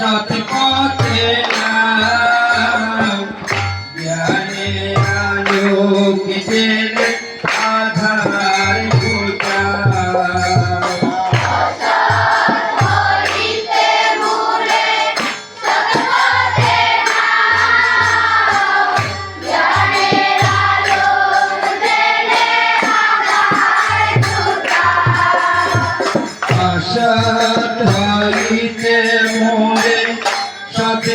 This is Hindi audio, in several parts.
সাথে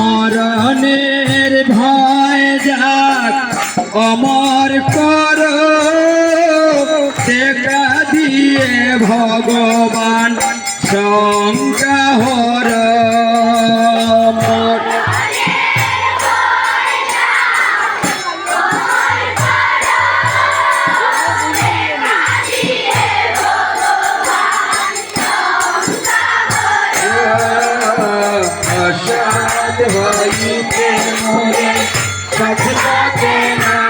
মরণের ভয় যাক অমর কর দিয়ে ভগবান শঙ্কা হর याद होई ते मोरे सजना के नाम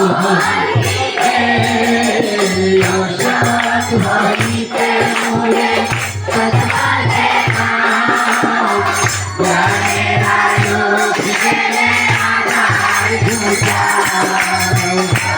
तुम्हारी आशा तुम्हारी पे मुझे सदा रहना जाने रायों की आधार झूठा